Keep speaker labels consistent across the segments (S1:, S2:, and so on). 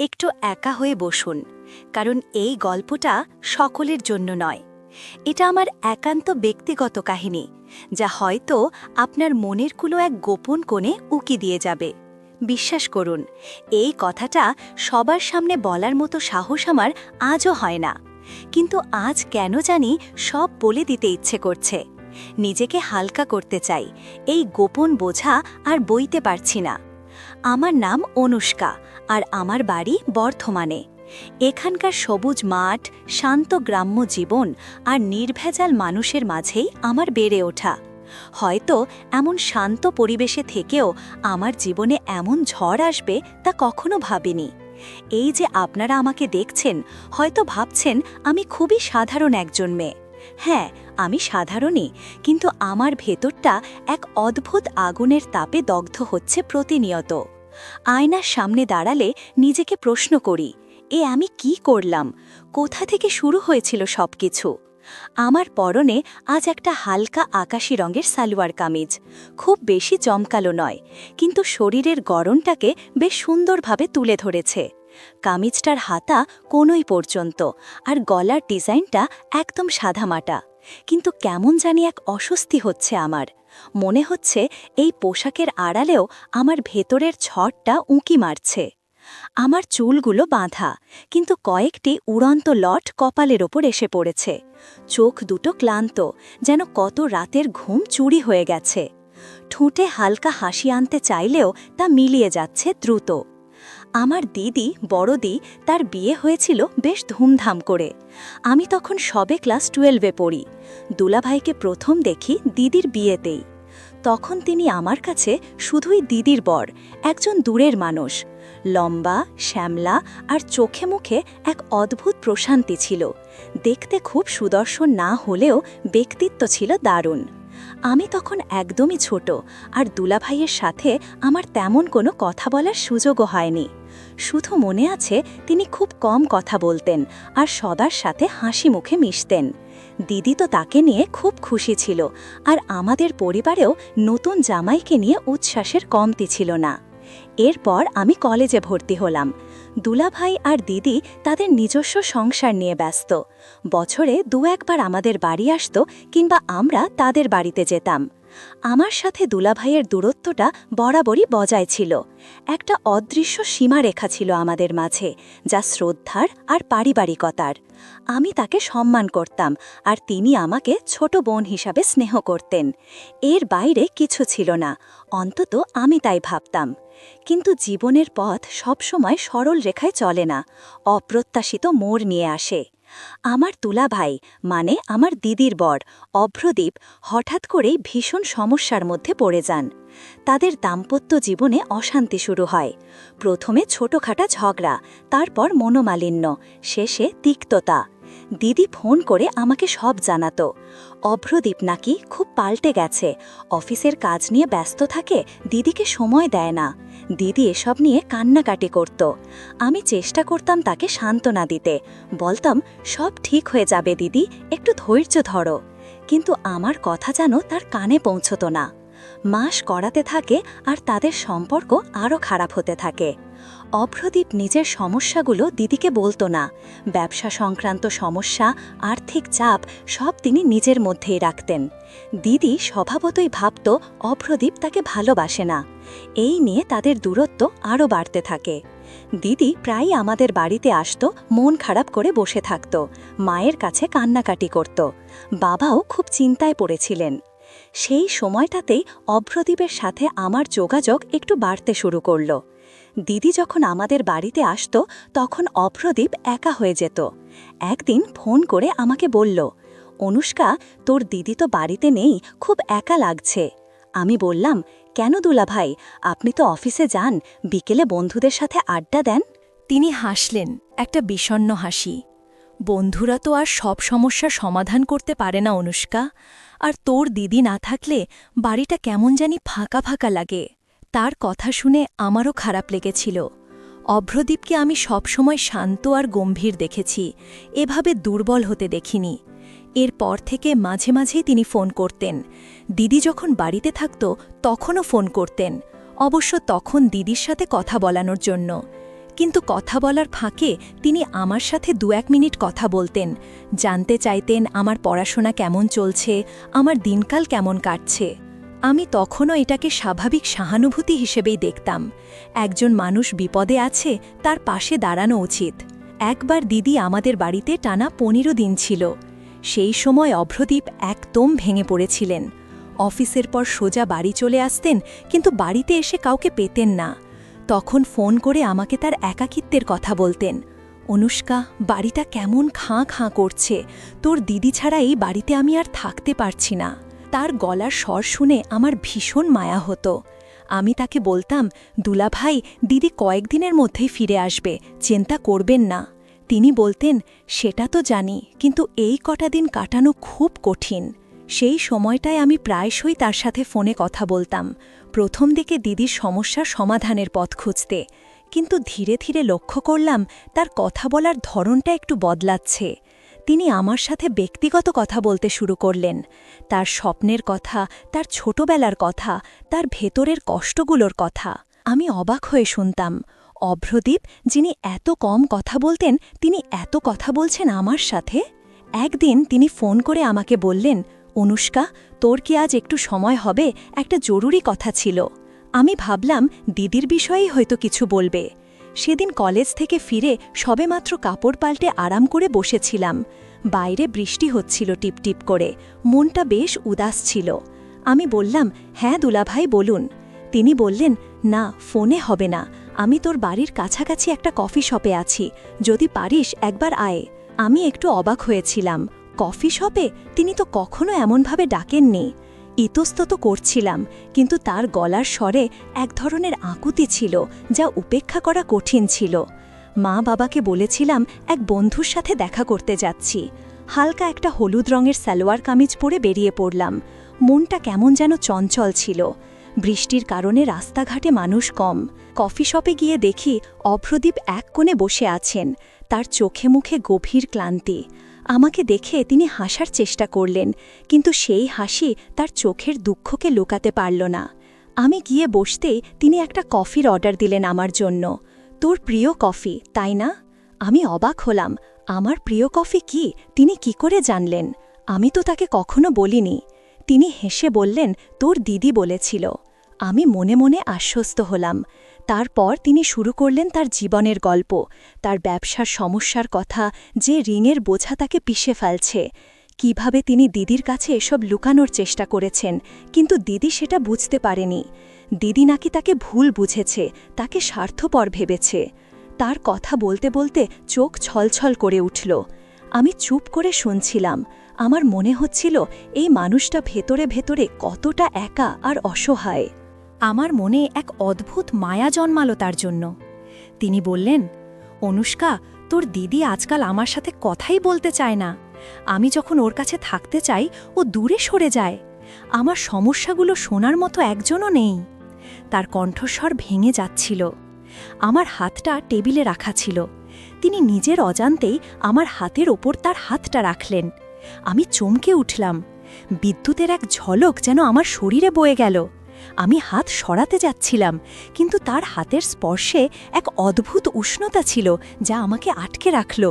S1: একটু একা হয়ে বসুন, কারণ এই গল্পটা সকলের জন্য নয়। এটা আমার একান্ত ব্যক্তিগত কাহিনী, যা হয়তো আপনার মনের কুলো এক গোপন কোণে উকি দিয়ে যাবে। বিশ্বাস করুন, এই কথাটা সবার সামনে বলার মতো সাহস আমার আজও হয় না। কিন্তু আজ কেন জানি সব বলে দিতে ইচ্ছে করছে। নিজেকে হালকা করতে চাই, এই গোপন বোঝা আর বইতে পারছি না। আমার নাম অনুষ্কা আর আমার বাড়ি বর্ধমানে। এখানকার সবুজ মাঠ, শান্ত গ্রাম্য জীবন আর নির্ভেজাল মানুষের মাঝেই আমার বেড়ে ওঠা। হয়তো এমন শান্ত পরিবেশে থেকেও আমার জীবনে এমন ঝড় আসবে তা কখনো ভাবিনি। এই যে আপনারা আমাকে দেখছেন, হয়তো ভাবছেন আমি খুবই সাধারণ একজন মেয়ে। হ্যাঁ আমি সাধারণই, কিন্তু আমার ভেতরটা এক অদ্ভুত আগুনের তাপে দগ্ধ হচ্ছে প্রতিনিয়ত। আয়নার সামনে দাঁড়ালে নিজেকে প্রশ্ন করি, এ আমি কি করলাম? কোথা থেকে শুরু হয়েছিল সবকিছু? আমার পরনে আজ একটা হালকা আকাশি রঙের সালোয়ার কামিজ। খুব বেশি জমকালো নয়, কিন্তু শরীরের গড়নটাকে বেশ সুন্দরভাবে তুলে ধরেছে। কামিজটার হাতা কোনোই পর্যন্ত, আর গলার ডিজাইনটা একদম সাদামাটা। কিন্তু কেমন জানি এক অস্বস্তি হচ্ছে আমার। মনে হচ্ছে এই পোশাকের আড়ালেও আমার ভেতরের ছটটা উঁকি মারছে। আমার চুলগুলো বাঁধা, কিন্তু কয়েকটি উড়ন্ত লট কপালের ওপর এসে পড়েছে। চোখ দুটো ক্লান্ত, যেন কত রাতের ঘুম চুরি হয়ে গেছে। ঠুঁটে হালকা হাসি আনতে চাইলেও তা মিলিয়ে যাচ্ছে দ্রুত। আমার দিদি বড়দি তার বিয়ে হয়েছিল বেশ ধুমধাম করে। আমি তখন সবে ক্লাস টুয়েলভে পড়ি। দুলাভাইকে প্রথম দেখি দিদির বিয়েতেই। তখন তিনি আমার কাছে শুধুই দিদির বর, একজন দূরের মানুষ। লম্বা, শ্যামলা আর চোখে মুখে এক অদ্ভুত প্রশান্তি ছিল। দেখতে খুব সুদর্শন না হলেও ব্যক্তিত্ব ছিল দারুণ। আমি তখন একদমই ছোট আর দুলাভাইয়ের সাথে আমার তেমন কোনো কথা বলার সুযোগও হয়নি। শুধু মনে আছে তিনি খুব কম কথা বলতেন আর সবার সাথে হাসি মুখে মিশতেন। দিদি তো তাকে নিয়ে খুব খুশি ছিল আর আমাদের পরিবারেও নতুন জামাইকে নিয়ে উচ্ছ্বাসের কমতি ছিল না। এরপর আমি কলেজে ভর্তি হলাম। দুলাভাই আর দিদি তাদের নিজস্ব সংসার নিয়ে ব্যস্ত। বছরে দু একবার আমাদের বাড়ি আসত কিংবা আমরা তাদের বাড়িতে যেতাম। আমার সাথে দুলাভাইয়ের দূরত্বটা বরাবরই বজায় ছিল। একটা অদৃশ্য সীমারেখা ছিল আমাদের মাঝে, যা শ্রদ্ধার আর পারিবারিকতার। আমি তাকে সম্মান করতাম আর তিনি আমাকে ছোট বোন হিসাবে স্নেহ করতেন। এর বাইরে কিছু ছিল না, অন্তত আমি তাই ভাবতাম। কিন্তু জীবনের পথ সবসময় সরল রেখায় চলে না, অপ্রত্যাশিত মোড় নিয়ে আসে। আমার তুলা ভাই মানে আমার দিদির বর, অভ্রদীপ, হঠাৎ করেই ভীষণ সমস্যার মধ্যে পড়ে যান। তাদের দাম্পত্য জীবনে অশান্তি শুরু হয়। প্রথমে ছোটখাটা ঝগড়া, তারপর মনোমালিন্য, শেষে তিক্ততা। দিদি ফোন করে আমাকে সব জানাতো। অভ্রদীপ নাকি খুব পাল্টে গেছে। অফিসের কাজ নিয়ে ব্যস্ত থাকে, দিদিকে সময় দেয় না। দিদি এসব নিয়ে কান্নাকাটি করত। আমি চেষ্টা করতাম তাকে সান্ত্বনা দিতে। বলতাম, সব ঠিক হয়ে যাবে দিদি, একটু ধৈর্য ধরো। কিন্তু আমার কথা যেন তার কানে পৌঁছত না। মাস করাতে থাকে আর তাদের সম্পর্ক আরও খারাপ হতে থাকে। অভ্রদীপ নিজের সমস্যাগুলো দিদিকে বলতো না। ব্যবসা সংক্রান্ত সমস্যা, আর্থিক চাপ সব তিনি নিজের মধ্যেই রাখতেন। দিদি স্বভাবতই ভাবত অভ্রদীপ তাকে ভালোবাসে না। এই নিয়ে তাদের দূরত্ব আরও বাড়তে থাকে। দিদি প্রায়ই আমাদের বাড়িতে আসত, মন খারাপ করে বসে থাকত, মায়ের কাছে কান্নাকাটি করত। বাবাও খুব চিন্তায় পড়েছিলেন। সেই সময়টাতেই অভ্রদীপের সাথে আমার যোগাযোগ একটু বাড়তে শুরু করল। দিদি যখন আমাদের বাড়িতে আসত, তখন অপ্রদীপ একা হয়ে যেত। একদিন ফোন করে আমাকে বলল, অনুষ্কা, তোর দিদি তো বাড়িতে নেই, খুব একা লাগছে। আমি বললাম, কেন দুলা ভাই, আপনি তো অফিসে যান, বিকেলে বন্ধুদের সাথে আড্ডা দেন?
S2: তিনি হাসলেন, একটা বিষণ্ন হাসি। বন্ধুরা তো আর সব সমস্যার সমাধান করতে পারে না, অনুষ্কা। আর তোর দিদি না থাকলে বাড়িটা কেমন জানি ফাঁকা ফাঁকা লাগে। তার কথা শুনে আমারও খারাপ লেগেছিল। অভ্রদীপকে আমি সবসময় শান্ত আর গম্ভীর দেখেছি, এভাবে দুর্বল হতে দেখিনি। এরপর থেকে মাঝে মাঝেই তিনি ফোন করতেন। দিদি যখন বাড়িতে থাকত, তখনও ফোন করতেন, অবশ্য তখন দিদির সাথে কথা বলানোর জন্য। কিন্তু কথা বলার ফাঁকে তিনি আমার সাথে দু এক মিনিট কথা বলতেন, জানতে চাইতেন আমার পড়াশোনা কেমন চলছে, আমার দিনকাল কেমন কাটছে। আমি তখনও এটাকে স্বাভাবিক সহানুভূতি হিসেবেই দেখতাম। একজন মানুষ বিপদে আছে, তার পাশে দাঁড়ানো উচিত। একবার দিদি আমাদের বাড়িতে টানা পনেরো দিন ছিল। সেই সময় অভ্রদীপ একদম ভেঙে পড়েছিলেন। অফিসের পর সোজা বাড়ি চলে আসতেন, কিন্তু বাড়িতে এসে কাউকে পেতেন না। তখন ফোন করে আমাকে তার একাকিত্বের কথা বলতেন। অনুষ্কা, বাড়িটা কেমন খাঁ খাঁ করছে। তোর দিদি ছাড়া এই বাড়িতে আমি আর থাকতে পারছি না। তার গলার স্বর শুনে আমার ভীষণ মায়া হতো। আমি তাকে বলতাম, দুলাভাই, দিদি কয়েকদিনের মধ্যেই ফিরে আসবে, চিন্তা করবেন না। তিনি বলতেন, সেটা তো জানি, কিন্তু এই কটা দিন কাটানো খুব কঠিন। সেই সময়টায় আমি প্রায়শই তার সাথে ফোনে কথা বলতাম, প্রথম দিকে দিদির সমস্যার সমাধানের পথ খুঁজতে। কিন্তু ধীরে ধীরে লক্ষ্য করলাম, তার কথা বলার ধরনটা একটু বদলাচ্ছে। তিনি আমার সাথে ব্যক্তিগত কথা বলতে শুরু করলেন। তার স্বপ্নের কথা, তার ছোটবেলার কথা, তার ভেতরের কষ্টগুলোর কথা। আমি অবাক হয়ে শুনতাম, অভ্রদীপ, যিনি এত কম কথা বলতেন, তিনি এত কথা বলছেন আমার সাথে? একদিন তিনি ফোন করে আমাকে বললেন, অনুষ্কা, তোর কি আজ একটু সময় হবে? একটা জরুরি কথা ছিল। আমি ভাবলাম, দিদির বিষয়েই হয়তো কিছু বলবে। সেদিন কলেজ থেকে ফিরে সবেমাত্র কাপড় পাল্টে আরাম করে বসেছিলাম। বাইরে বৃষ্টি হচ্ছিল টিপটিপ করে। মনটা বেশ উদাস ছিল। আমি বললাম হ্যাঁ দুলাভাই, বলুন। তিনি বললেন, না, ফোনে হবে না। আমি তোর বাড়ির কাছাকাছি একটা কফি শপে আছি। যদি পারিস, একবার আয়। আমি একটু অবাক হয়েছিলাম। কফি শপে? তিনি তো কখনো এমনভাবে ডাকেননি। ইতস্তত করছিলাম, কিন্তু তার গলার স্বরে এক ধরনের আকুতি ছিল, যা উপেক্ষা করা কঠিন ছিল। মা বাবাকে বলেছিলাম, এক বন্ধুর সাথে দেখা করতে যাচ্ছি। হালকা একটা হলুদ রঙের সালোয়ার কামিজ পরে বেরিয়ে পড়লাম। মনটা কেমন যেন চঞ্চল ছিল। বৃষ্টির কারণে রাস্তাঘাটে মানুষ কম। কফি শপে গিয়ে দেখি অভ্রদীপ এক কোণে বসে আছেন। তার চোখে মুখে গভীর ক্লান্তি। আমাকে দেখে তিনি হাসার চেষ্টা করলেন, কিন্তু সেই হাসি তার চোখের দুঃখকে লুকাতে পারল না। আমি গিয়ে বসতেই তিনি একটা কফির অর্ডার দিলেন আমার জন্য। তোর প্রিয় কফি, তাই না? আমি অবাক হলাম। আমার প্রিয় কফি কি? তিনি কি করে জানলেন? আমি তো তাকে কখনো বলিনি। তিনি হেসে বললেন, তোর দিদি বলেছিল। আমি মনে মনে আশ্বস্ত হলাম। তারপর তিনি শুরু করলেন তার জীবনের গল্প, তার ব্যবসার সমস্যার কথা যে রিংয়ের বোঝা তাকে পিষে ফেলছে। কীভাবে তিনি দিদির কাছে এসব লুকানোর চেষ্টা করেছেন, কিন্তু দিদি সেটা বুঝতে পারেনি। দিদি নাকি তাকে ভুল বুঝেছে, তাকে স্বার্থপর ভেবেছে। তার কথা বলতে বলতে চোখ ছলছল করে উঠল। আমি চুপ করে শুনছিলাম, আমার মনে হচ্ছিল এই মানুষটা ভেতরে ভেতরে কতটা একা আর অসহায়। আমার মনে এক অদ্ভুত মায়া জন্মালো তার জন্য। তিনি বললেন, অনুষ্কা, তোর দিদি আজকাল আমার সাথে কথাই বলতে চায় না। আমি যখন ওর কাছে থাকতে চাই, ও দূরে সরে যায়। আমার সমস্যাগুলো শোনার মতো একজনও নেই। তার কণ্ঠস্বর ভেঙে যাচ্ছিল। আমার হাতটা টেবিলে রাখা ছিল। তিনি নিজের অজান্তেই আমার হাতের ওপর তার হাতটা রাখলেন। আমি চমকে উঠলাম। বিদ্যুতের এক ঝলক যেন আমার শরীরে বয়ে গেল। আমি হাত সরাতে যাচ্ছিলাম, কিন্তু তার হাতের স্পর্শে এক অদ্ভুত উষ্ণতা ছিল যা আমাকে আটকে রাখল।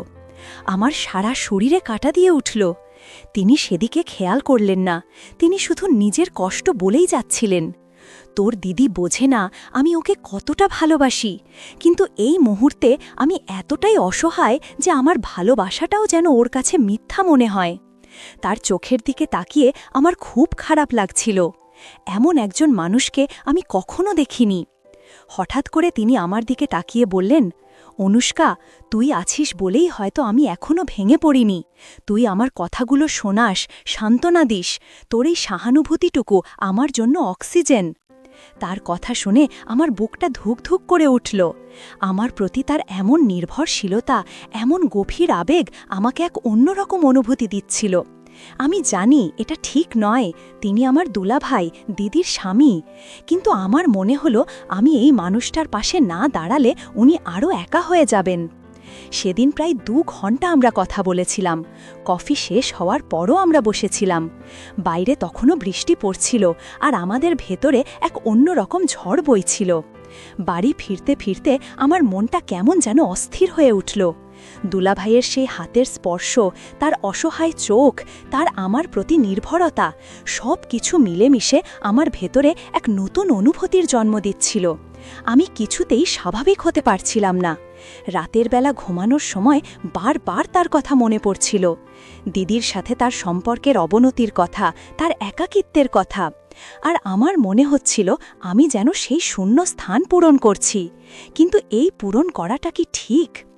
S2: আমার সারা শরীরে কাটা দিয়ে উঠল। তিনি সেদিকে খেয়াল করলেন না, তিনি শুধু নিজের কষ্ট বলেই যাচ্ছিলেন। তোর দিদি বোঝে না আমি ওকে কতটা ভালোবাসি, কিন্তু এই মুহূর্তে আমি এতটাই অসহায় যে আমার ভালোবাসাটাও যেন ওর কাছে মিথ্যা মনে হয়। তার চোখের দিকে তাকিয়ে আমার খুব খারাপ লাগছিল। এমন একজন মানুষকে আমি কখনো দেখিনি। হঠাৎ করে তিনি আমার দিকে তাকিয়ে বললেন, অনুষ্কা, তুই আছিস বলেই হয়তো আমি এখনও ভেঙে পড়িনি। তুই আমার কথাগুলো শোনাস, সান্ত্বনা দিস। তোর এই সহানুভূতিটুকু আমার জন্য অক্সিজেন। তার কথা শুনে আমার বুকটা ধুক ধুক করে উঠল। আমার প্রতি তার এমন নির্ভরশীলতা, এমন গভীর আবেগ আমাকে এক অন্যরকম অনুভূতি দিচ্ছিল। আমি জানি এটা ঠিক নয়, তিনি আমার দুলাভাই, দিদির স্বামী। কিন্তু আমার মনে হলো আমি এই মানুষটার পাশে না দাঁড়ালে উনি আরও একা হয়ে যাবেন। সেদিন প্রায় দু ঘণ্টা আমরা কথা বলেছিলাম। কফি শেষ হওয়ার পরও আমরা বসেছিলাম। বাইরে তখনও বৃষ্টি পড়ছিল আর আমাদের ভেতরে এক অন্যরকম ঝড় বইছিল। বাড়ি ফিরতে ফিরতে আমার মনটা কেমন যেন অস্থির হয়ে উঠল। দুলাভাইয়ের সেই হাতের স্পর্শ, তার অসহায় চোখ, তার আমার প্রতি নির্ভরতা, সব কিছু মিলেমিশে আমার ভেতরে এক নতুন অনুভূতির জন্ম দিচ্ছিল। আমি কিছুতেই স্বাভাবিক হতে পারছিলাম না। রাতের বেলা ঘুমানোর সময় বারবার তার কথা মনে পড়ছিল। দিদির সাথে তার সম্পর্কের অবনতির কথা, তার একাকিত্বের কথা। আর আমার মনে হচ্ছিল, আমি যেন সেই শূন্য স্থান পূরণ করছি। কিন্তু এই পূরণ করাটা কি ঠিক?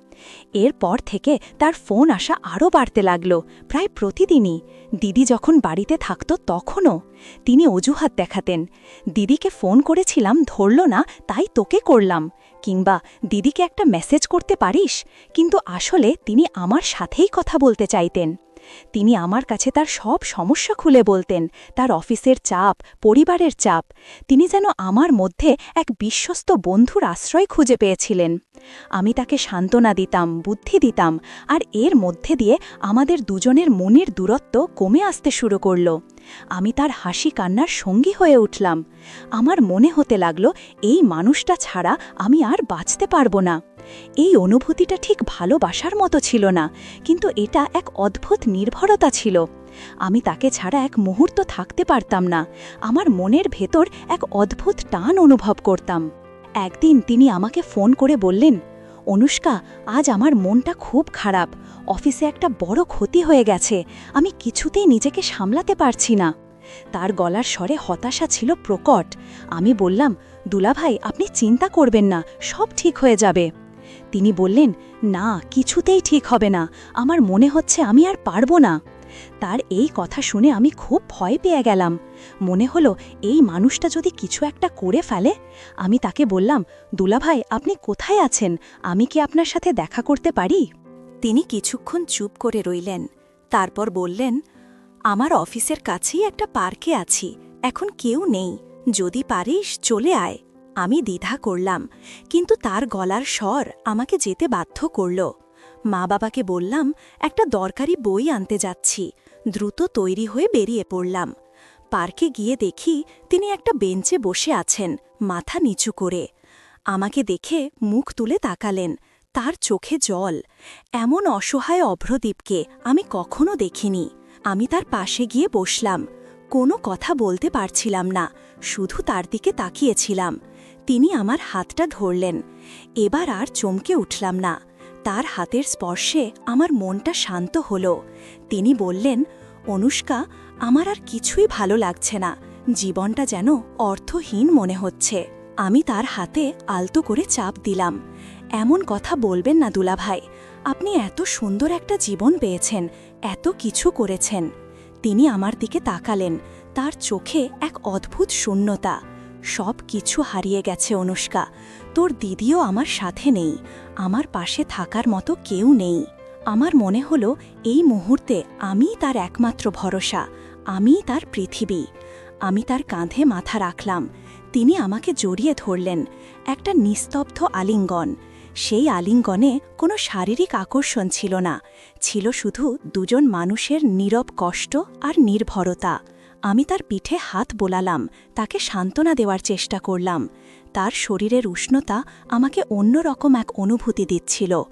S2: এরপর থেকে তার ফোন আসা আরও বাড়তে লাগল, প্রায় প্রতিদিনই। দিদি যখন বাড়িতে থাকত তখনও তিনি অজুহাত দেখাতেন। দিদিকে ফোন করেছিলাম, ধরল না, তাই তোকে করলাম। কিংবা, দিদিকে একটা মেসেজ করতে পারিস? কিন্তু আসলে তিনি আমার সাথেই কথা বলতে চাইতেন। তিনি আমার কাছে তার সব সমস্যা খুলে বলতেন, তার অফিসের চাপ, পরিবারের চাপ। তিনি যেন আমার মধ্যে এক বিশ্বস্ত বন্ধুর আশ্রয় খুঁজে পেয়েছিলেন। আমি তাকে সান্ত্বনা দিতাম, বুদ্ধি দিতাম, আর এর মধ্যে দিয়ে আমাদের দুজনের মনের দূরত্ব কমে আসতে শুরু করল। আমি তার হাসি কান্নার সঙ্গী হয়ে উঠলাম। আমার মনে হতে লাগল, এই মানুষটা ছাড়া আমি আর বাঁচতে পারব না। এই অনুভূতিটা ঠিক ভালোবাসার মতো ছিল না, কিন্তু এটা এক অদ্ভুত নির্ভরতা ছিল। আমি তাকে ছাড়া এক মুহূর্ত থাকতে পারতাম না। আমার মনের ভেতর এক অদ্ভুত টান অনুভব করতাম। একদিন তিনি আমাকে ফোন করে বললেন অনুষ্কা, আজ আমার মনটা খুব খারাপ। অফিসে একটা বড় ক্ষতি হয়ে গেছে। আমি কিছুতেই নিজেকে সামলাতে পারছি না। তার গলার স্বরে হতাশা ছিল প্রকট। আমি বললাম, দুলাভাই, আপনি চিন্তা করবেন না, সব ঠিক হয়ে যাবে। তিনি বললেন, না, কিছুতেই ঠিক হবে না। আমার মনে হচ্ছে আমি আর পারব না। তার এই কথা শুনে আমি খুব ভয় পেয়ে গেলাম। মনে হলো এই মানুষটা যদি কিছু একটা করে ফেলে, আমি তাকে বললাম, দুলাভাই, আপনি কোথায় আছেন? আমি কি আপনার সাথে দেখা করতে পারি?
S1: তিনি কিছুক্ষণ চুপ করে রইলেন। তারপর বললেন, আমার অফিসের কাছেই একটা পার্কে আছি, এখন কেউ নেই। যদি পারিস, চলে আয়। আমি দ্বিধা করলাম, কিন্তু তার গলার স্বর আমাকে যেতে বাধ্য করল। মা বাবাকে বললাম, একটা দরকারি বই আনতে যাচ্ছি। দ্রুত তৈরি হয়ে বেরিয়ে পড়লাম। পার্কে গিয়ে দেখি তিনি একটা বেঞ্চে বসে আছেন, মাথা নিচু করে। আমাকে দেখে মুখ তুলে তাকালেন। তার চোখে জল। এমন অসহায় অভ্রদীপকে আমি কখনো দেখিনি। আমি তার পাশে গিয়ে বসলাম। কোনো কথা বলতে পারছিলাম না। শুধু তার দিকে তাকিয়েছিলাম। তিনি আমার হাতটা ধরলেন। এবার আর চমকে উঠলাম না। তার হাতের স্পর্শে আমার মনটা শান্ত হল। তিনি বললেন, অনুষ্কা, আমার আর কিছুই ভালো লাগছে না। জীবনটা যেন অর্থহীন মনে হচ্ছে। আমি তার হাতে আলতো করে চাপ দিলাম। এমন কথা বলবেন না দুলাভাই। আপনি এত সুন্দর একটা জীবন পেয়েছেন, এত কিছু করেছেন। তিনি আমার দিকে তাকালেন। তার চোখে এক অদ্ভুত শূন্যতা। সব কিছু হারিয়ে গেছে, অনুষ্কা। তোর দিদিও আমার সাথে নেই। আমার পাশে থাকার মতো কেউ নেই। আমার মনে হলো, এই মুহূর্তে আমিই তার একমাত্র ভরসা। আমিই তার পৃথিবী। আমি তার কাঁধে মাথা রাখলাম। তিনি আমাকে জড়িয়ে ধরলেন। একটা নিস্তব্ধ আলিঙ্গন। সেই আলিঙ্গনে কোনো শারীরিক আকর্ষণ ছিল না। ছিল শুধু দুজন মানুষের নীরব কষ্ট আর নির্ভরতা। আমি তার পিঠে হাত বোলালাম, তাকে সান্ত্বনা দেওয়ার চেষ্টা করলাম। তার শরীরের উষ্ণতা আমাকে অন্যরকম এক অনুভূতি দিচ্ছিল।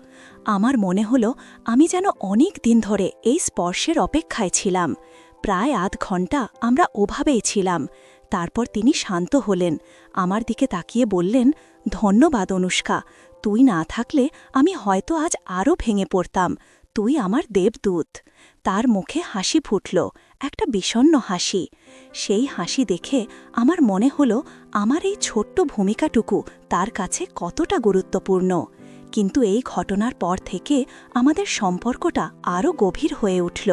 S1: আমার মনে হলো, আমি যেন অনেক দিন ধরে এই স্পর্শের অপেক্ষায় ছিলাম। প্রায় আধ ঘণ্টা আমরা ওভাবেই ছিলাম। তারপর তিনি শান্ত হলেন, আমার দিকে তাকিয়ে বললেন, ধন্যবাদ, অনুষ্কা। তুই না থাকলে আমি হয়তো আজ আরও ভেঙে পড়তাম। তুই আমার দেবদূত। তার মুখে হাসি ফুটল। একটা বিষণ্ন হাসি। সেই হাসি দেখে আমার মনে হলো আমার এই ছোট্ট ভূমিকাটুকু তার কাছে কতটা গুরুত্বপূর্ণ। কিন্তু এই ঘটনার পর থেকে আমাদের সম্পর্কটা আরও গভীর হয়ে উঠল।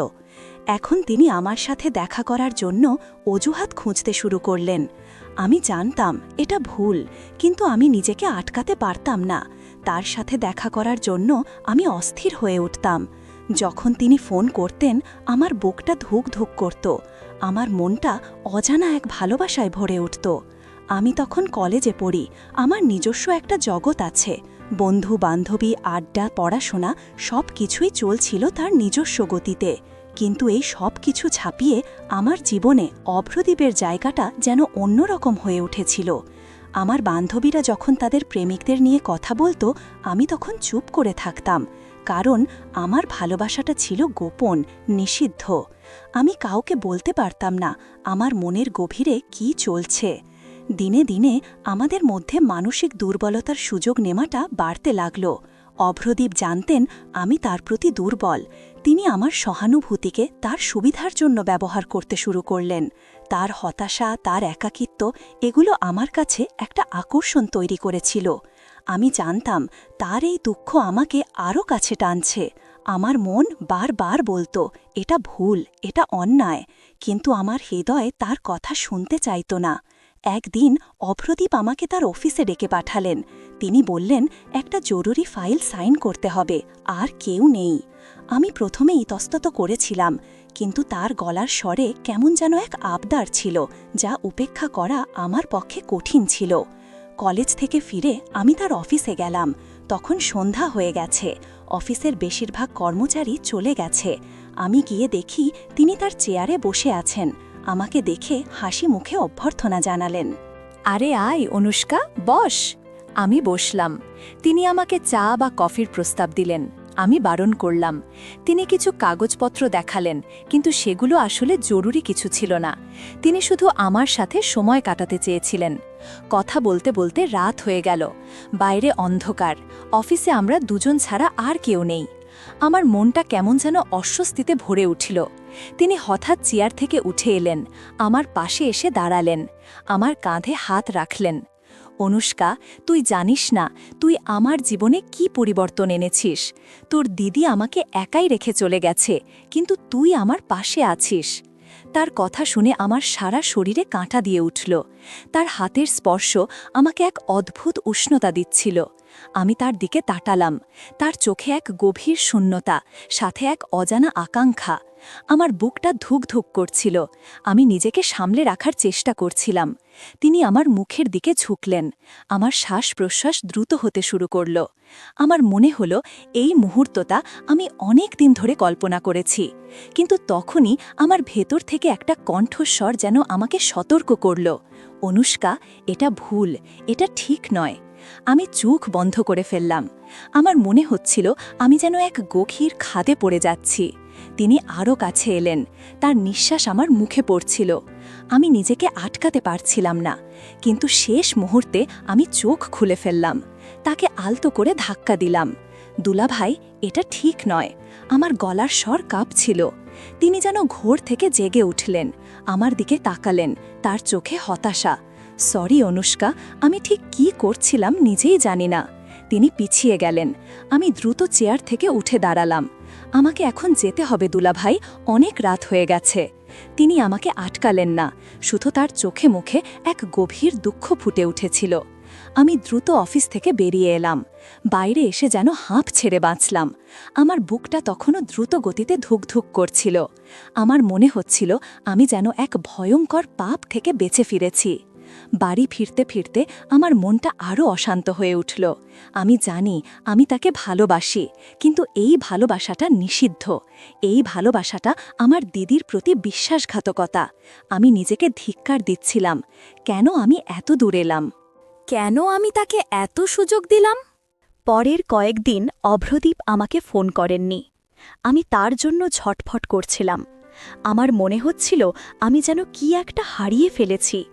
S1: এখন তিনি আমার সাথে দেখা করার জন্য অজুহাত খুঁজতে শুরু করলেন। আমি জানতাম এটা ভুল, কিন্তু আমি নিজেকে আটকাতে পারতাম না। তার সাথে দেখা করার জন্য আমি অস্থির হয়ে উঠতাম। যখন তিনি ফোন করতেন, আমার বুকটা ধুক ধুক করত। আমার মনটা অজানা এক ভালোবাসায় ভরে উঠত। আমি তখন কলেজে পড়ি। আমার নিজস্ব একটা জগৎ আছে। বন্ধু, বান্ধবী, আড্ডা, পড়াশোনা সব কিছুই চলছিল তার নিজস্ব গতিতে। কিন্তু এই সব কিছু ছাপিয়ে আমার জীবনে অভ্রদীপের জায়গাটা যেন অন্যরকম হয়ে উঠেছিল। আমার বান্ধবীরা যখন তাদের প্রেমিকদের নিয়ে কথা বলতো, আমি তখন চুপ করে থাকতাম। কারণ আমার ভালোবাসাটা ছিল গোপন, নিষিদ্ধ। আমি কাউকে বলতে পারতাম না আমার মনের গভীরে কি চলছে। দিনে দিনে আমাদের মধ্যে মানসিক দুর্বলতার সুযোগ নেওয়াটা বাড়তে লাগল। অভ্রদীপ জানতেন আমি তার প্রতি দুর্বল। তিনি আমার সহানুভূতিকে তার সুবিধার জন্য ব্যবহার করতে শুরু করলেন। তার হতাশা, তার একাকিত্ব, এগুলো আমার কাছে একটা আকর্ষণ তৈরি করেছিল। আমি জানতাম তার এই দুঃখ আমাকে আরও কাছে টানছে। আমার মন বারবার বলতো, এটা ভুল, এটা অন্যায়। কিন্তু আমার হৃদয় তার কথা শুনতে চাইত না। একদিন অভ্রদীপ আমাকে তার অফিসে ডেকে পাঠালেন। তিনি বললেন, একটা জরুরি ফাইল সাইন করতে হবে, আর কেউ নেই। আমি প্রথমে ইতস্তত করেছিলাম, কিন্তু তার গলার স্বরে কেমন যেন এক আবদার ছিল, যা উপেক্ষা করা আমার পক্ষে কঠিন ছিল। কলেজ থেকে ফিরে আমি তার অফিসে গেলাম। তখন সন্ধ্যা হয়ে গেছে। অফিসের বেশিরভাগ কর্মচারী চলে গেছে। আমি গিয়ে দেখি তিনি তার চেয়ারে বসে আছেন। আমাকে দেখে হাসি মুখে অভ্যর্থনা জানালেন।
S2: আরে আয়, অনুষ্কা, বস। আমি বসলাম। তিনি আমাকে চা বা কফির প্রস্তাব দিলেন। আমি বারণ করলাম। তিনি কিছু কাগজপত্র দেখালেন, কিন্তু সেগুলো আসলে জরুরি কিছু ছিল না। তিনি শুধু আমার সাথে সময় কাটাতে চেয়েছিলেন। কথা বলতে বলতে রাত হয়ে গেল। বাইরে অন্ধকার। অফিসে আমরা দুজন ছাড়া আর কেউ নেই। আমার মনটা কেমন যেন অস্বস্তিতে ভরে উঠল। তিনি হঠাৎ চেয়ার থেকে উঠে এলেন। আমার পাশে এসে দাঁড়ালেন। আমার কাঁধে হাত রাখলেন। অনুষ্কা, তুই জানিস না, তুই আমার জীবনে কি পরিবর্তন এনেছিস? তোর দিদি আমাকে একাই রেখে চলে গেছে, কিন্তু তুই আমার পাশে আছিস। তার কথা শুনে আমার সারা শরীরে কাঁটা দিয়ে উঠল। তার হাতের স্পর্শ আমাকে এক অদ্ভুত উষ্ণতা দিচ্ছিল। আমি তার দিকে তাটালাম তার চোখে এক গভীর শূন্যতা, সাথে এক অজানা আকাঙ্ক্ষা। আমার বুকটা ধুক ধুক করছিল। আমি নিজেকে সামলে রাখার চেষ্টা করছিলাম। তিনি আমার মুখের দিকে ঝুঁকলেন। আমার শ্বাস প্রশ্বাস দ্রুত হতে শুরু করল। আমার মনে হলো, এই মুহূর্তটা আমি অনেক দিন ধরে কল্পনা করেছি। কিন্তু তখনই আমার ভেতর থেকে একটা কণ্ঠস্বর যেন আমাকে সতর্ক করল। অনুষ্কা, এটা ভুল, এটা ঠিক নয়। আমি চোখ বন্ধ করে ফেললাম। আমার মনে হচ্ছিল, আমি যেন এক গভীর খাদে পড়ে যাচ্ছি। তিনি আরও কাছে এলেন। তার নিঃশ্বাস আমার মুখে পড়ছিল। আমি নিজেকে আটকাতে পারছিলাম না, কিন্তু শেষ মুহূর্তে আমি চোখ খুলে ফেললাম। তাকে আলতো করে ধাক্কা দিলাম। দুলাভাই, এটা ঠিক নয়। আমার গলার স্বর কাঁপছিল। তিনি যেন ঘোর থেকে জেগে উঠলেন, আমার দিকে তাকালেন, তার চোখে হতাশা। সরি, অনুষ্কা, আমি ঠিক কি করছিলাম নিজেই জানি না। তিনি পিছিয়ে গেলেন। আমি দ্রুত চেয়ার থেকে উঠে দাঁড়ালাম। আমাকে এখন যেতে হবে দুলাভাই, অনেক রাত হয়ে গেছে। তিনি আমাকে আটকালেন না। শুধু তার চোখে মুখে এক গভীর দুঃখ ফুটে উঠেছিল। আমি দ্রুত অফিস থেকে বেরিয়ে এলাম। বাইরে এসে যেন হাঁপ ছেড়ে বাঁচলাম। আমার বুকটা তখনও দ্রুত গতিতে ধুকধুক করছিল। আমার মনে হচ্ছিল আমি যেন এক ভয়ঙ্কর পাপ থেকে বেঁচে ফিরেছি। বাড়ি ফিরতে ফিরতে আমার মনটা আরও অশান্ত হয়ে উঠল। আমি জানি আমি তাকে ভালোবাসি, কিন্তু এই ভালোবাসাটা নিষিদ্ধ। এই ভালোবাসাটা আমার দিদির প্রতি বিশ্বাসঘাতকতা। আমি নিজেকে ধিক্কার দিচ্ছিলাম। কেন আমি এত দূর এলাম? কেন আমি তাকে এত সুযোগ দিলাম?
S1: পরের কয়েকদিন অভ্রদীপ আমাকে ফোন করেননি। আমি তার জন্য ঝটফট করছিলাম। আমার মনে হচ্ছিল আমি যেন কি একটা হারিয়ে ফেলেছি।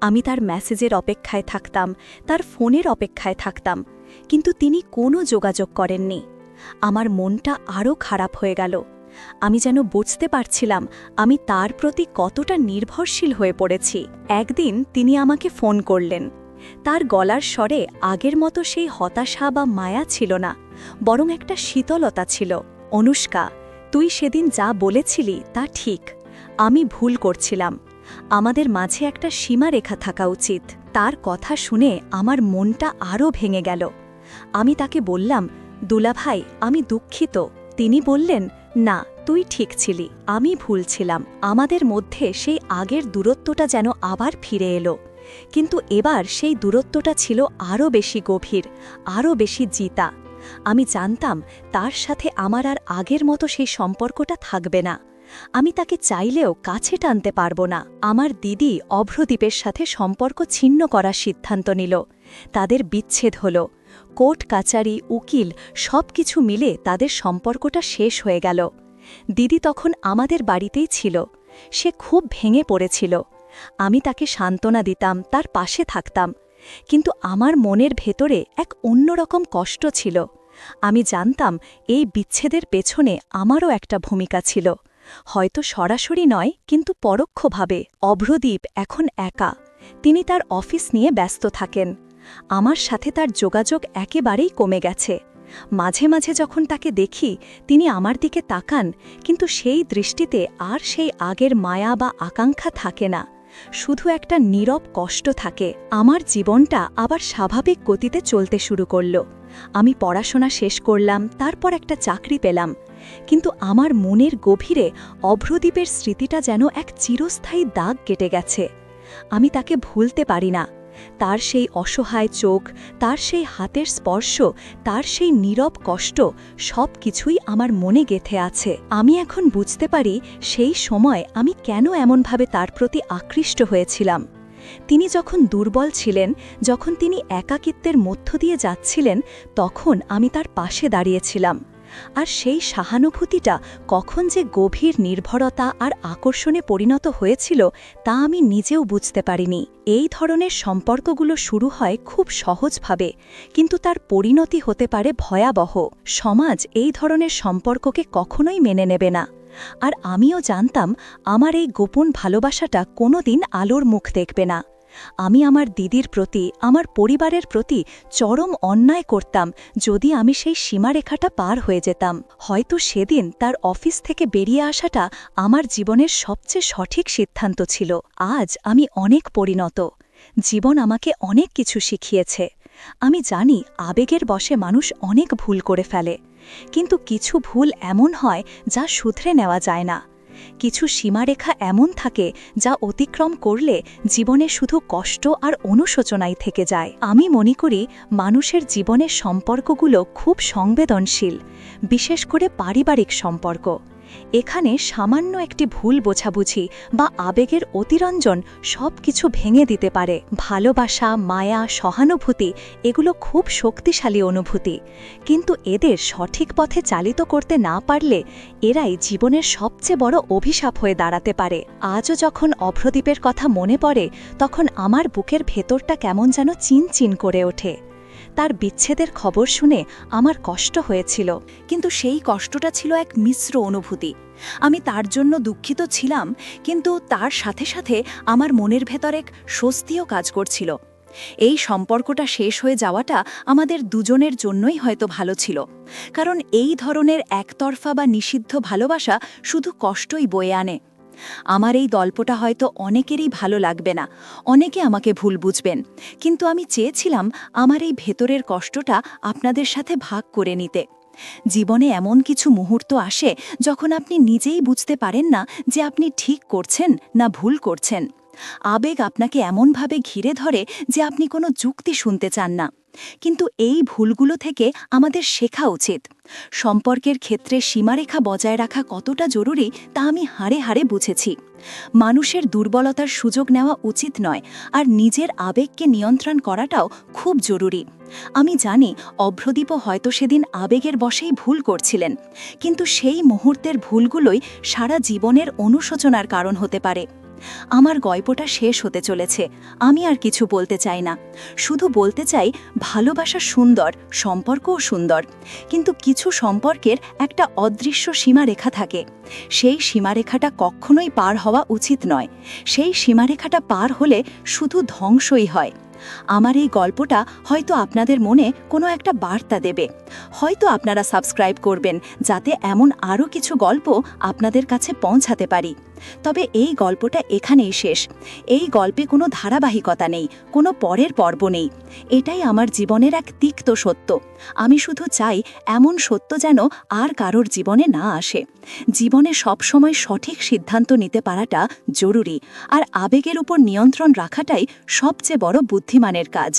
S1: আমি তার মেসেজের অপেক্ষায় থাকতাম, তার ফোনের অপেক্ষায় থাকতাম, কিন্তু তিনি কোনো যোগাযোগ করেননি। আমার মনটা আরও খারাপ হয়ে গেল। আমি যেন বুঝতে পারছিলাম আমি তার প্রতি কতটা নির্ভরশীল হয়ে পড়েছি। একদিন তিনি আমাকে ফোন করলেন। তার গলার স্বরে আগের মতো সেই হতাশা বা মায়া ছিল না, বরং একটা শীতলতা ছিল। অনুষ্কা, তুই সেদিন যা বলেছিলি তা ঠিক, আমি ভুল করছিলাম। আমাদের মাঝে একটা সীমারেখা থাকা উচিত। তার কথা শুনে আমার মনটা আরও ভেঙে গেল। আমি তাকে বললাম দুলাভাই আমি দুঃখিত। তিনি বললেন, না, তুই ঠিক ছিলি, আমি ভুল ছিলাম। আমাদের মধ্যে সেই আগের দূরত্বটা যেন আবার ফিরে এলো। কিন্তু এবার সেই দূরত্বটা ছিল আরও বেশি গভীর, আরও বেশি জিতা। আমি জানতাম, তার সাথে আমার আর আগের মতো সেই সম্পর্কটা থাকবে না। আমি তাকে চাইলেও কাছে টানতে পারব না। আমার দিদি অভ্রদ্বীপের সাথে সম্পর্ক ছিন্ন করার সিদ্ধান্ত নিল। তাদের বিচ্ছেদ হল। কোর্ট, কাচারি, উকিল সব কিছু মিলে তাদের সম্পর্কটা শেষ হয়ে গেল। দিদি তখন আমাদের বাড়িতেই ছিল। সে খুব ভেঙে পড়েছিল। আমি তাকে সান্ত্বনা দিতাম, তার পাশে থাকতাম। কিন্তু আমার মনের ভেতরে এক অন্যরকম কষ্ট ছিল। আমি জানতাম এই বিচ্ছেদের পেছনে আমারও একটা ভূমিকা ছিল। হয়তো সরাসরি নয়, কিন্তু পরোক্ষভাবে। অভ্রদীপ এখন একা। তিনি তার অফিস নিয়ে ব্যস্ত থাকেন। আমার সাথে তার যোগাযোগ একেবারেই কমে গেছে। মাঝে মাঝে যখন তাকে দেখি, তিনি আমার দিকে তাকান, কিন্তু সেই দৃষ্টিতে আর সেই আগের মায়া বা আকাঙ্ক্ষা থাকে না। শুধু একটা নীরব কষ্ট থাকে। আমার জীবনটা আবার স্বাভাবিক গতিতে চলতে শুরু করল। আমি পড়াশোনা শেষ করলাম, তারপর একটা চাকরি পেলাম। কিন্তু আমার মনের গভীরে অভ্রদ্বীপের স্মৃতিটা যেন এক চিরস্থায়ী দাগ কেটে গেছে। আমি তাকে ভুলতে পারি না। তার সেই অসহায় চোখ, তার সেই হাতের স্পর্শ, তার সেই নীরব কষ্ট সব কিছুই আমার মনে গেথে আছে। আমি এখন বুঝতে পারি সেই সময় আমি কেন এমনভাবে তার প্রতি আকৃষ্ট হয়েছিলাম। তিনি যখন দুর্বল ছিলেন, যখন তিনি একাকিত্বের মধ্য দিয়ে যাচ্ছিলেন, তখন আমি তার পাশে দাঁড়িয়েছিলাম। আর সেই সহানুভূতিটা কখন যে গভীর নির্ভরতা আর আকর্ষণে পরিণত হয়েছিল, তা আমি নিজেও বুঝতে পারিনি। এই ধরনের সম্পর্কগুলো শুরু হয় খুব সহজভাবে, কিন্তু তার পরিণতি হতে পারে ভয়াবহ। সমাজ এই ধরনের সম্পর্ককে কখনোই মেনে নেবে না। আর আমিও জানতাম, আমার এই গোপন ভালোবাসাটা কোনোদিন আলোর মুখ দেখবে না। আমি আমার দিদির প্রতি, আমার পরিবারের প্রতি চরম অন্যায় করতাম যদি আমি সেই সীমারেখাটা পার হয়ে যেতাম। হয়তো সেদিন তার অফিস থেকে বেরিয়ে আসাটা আমার জীবনের সবচেয়ে সঠিক সিদ্ধান্ত ছিল। আজ আমি অনেক পরিণত। জীবন আমাকে অনেক কিছু শিখিয়েছে। আমি জানি আবেগের বসে মানুষ অনেক ভুল করে ফেলে। কিন্তু কিছু ভুল এমন হয় যা শুধরে নেওয়া যায় না। কিছু সীমারেখা এমন থাকে যা অতিক্রম করলে জীবনে শুধু কষ্ট আর অনুশোচনাই থেকে যায়। আমি মনে করি মানুষের জীবনের সম্পর্কগুলো খুব সংবেদনশীল, বিশেষ করে পারিবারিক সম্পর্ক। এখানে সামান্য একটি ভুল বোঝাবুঝি বা আবেগের অতিরঞ্জন সব কিছু ভেঙে দিতে পারে। ভালোবাসা, মায়া, সহানুভূতি, এগুলো খুব শক্তিশালী অনুভূতি। কিন্তু এদের সঠিক পথে চালিত করতে না পারলে এরাই জীবনের সবচেয়ে বড় অভিশাপ হয়ে দাঁড়াতে পারে। আজও যখন অভ্রদ্বীপের কথা মনে পড়ে, তখন আমার বুকের ভেতরটা কেমন যেন চিনচিন করে ওঠে। তার বিচ্ছেদের খবর শুনে আমার কষ্ট হয়েছিল। কিন্তু সেই কষ্টটা ছিল এক মিশ্র অনুভূতি। আমি তার জন্য দুঃখিত ছিলাম, কিন্তু তার সাথে সাথে আমার মনের ভেতর এক স্বস্তিও কাজ করছিল। এই সম্পর্কটা শেষ হয়ে যাওয়াটা আমাদের দুজনের জন্যই হয়তো ভালো ছিল। কারণ এই ধরনের একতরফা বা নিষিদ্ধ ভালোবাসা শুধু কষ্টই বয়ে আনে। আমার এই গল্পটা হয়তো অনেকেরই ভালো লাগবে না। অনেকে আমাকে ভুল বুঝবেন। কিন্তু আমি চেয়েছিলাম আমার এই ভেতরের কষ্টটা আপনাদের সাথে ভাগ করে নিতে। জীবনে এমন কিছু মুহূর্ত আসে যখন আপনি নিজেই বুঝতে পারেন না যে আপনি ঠিক করছেন না ভুল করছেন। আবেগ আপনাকে এমনভাবে ঘিরে ধরে যে আপনি কোনো যুক্তি শুনতে চান না। কিন্তু এই ভুলগুলো থেকে আমাদের শেখা উচিত। সম্পর্কের ক্ষেত্রে সীমারেখা বজায় রাখা কতটা জরুরি তা আমি হাড়ে হাড়ে বুঝেছি। মানুষের দুর্বলতার সুযোগ নেওয়া উচিত নয় আর নিজের আবেগকে নিয়ন্ত্রণ করাটাও খুব জরুরি। আমি জানি অভ্রদীপও হয়তো সেদিন আবেগের বশেই ভুল করছিলেন, কিন্তু সেই মুহূর্তের ভুলগুলোই সারা জীবনের অনুশোচনার কারণ হতে পারে। আমার গল্পটা শেষ হতে চলেছে। আমি আর কিছু বলতে চাই না। শুধু বলতে চাই, ভালোবাসা সুন্দর, সম্পর্কও সুন্দর। কিন্তু কিছু সম্পর্কের একটা অদৃশ্য সীমারেখা থাকে। সেই সীমারেখাটা কখনোই পার হওয়া উচিত নয়। সেই সীমারেখাটা পার হলে শুধু ধ্বংসই হয়। আমার এই গল্পটা হয়তো আপনাদের মনে কোনো একটা বার্তা দেবে। হয়তো আপনারা সাবস্ক্রাইব করবেন যাতে এমন আরও কিছু গল্প আপনাদের কাছে পৌঁছাতে পারি। তবে এই গল্পটা এখানেই শেষ। এই গল্পে কোনো ধারাবাহিকতা নেই, কোনো পরের পর্ব নেই। এটাই আমার জীবনের এক তিক্ত সত্য। আমি শুধু চাই এমন সত্য যেন আর কারোর জীবনে না আসে। জীবনে সবসময় সঠিক সিদ্ধান্ত নিতে পারাটা জরুরি, আর আবেগের উপর নিয়ন্ত্রণ রাখাটাই সবচেয়ে বড় বুদ্ধিমানের কাজ।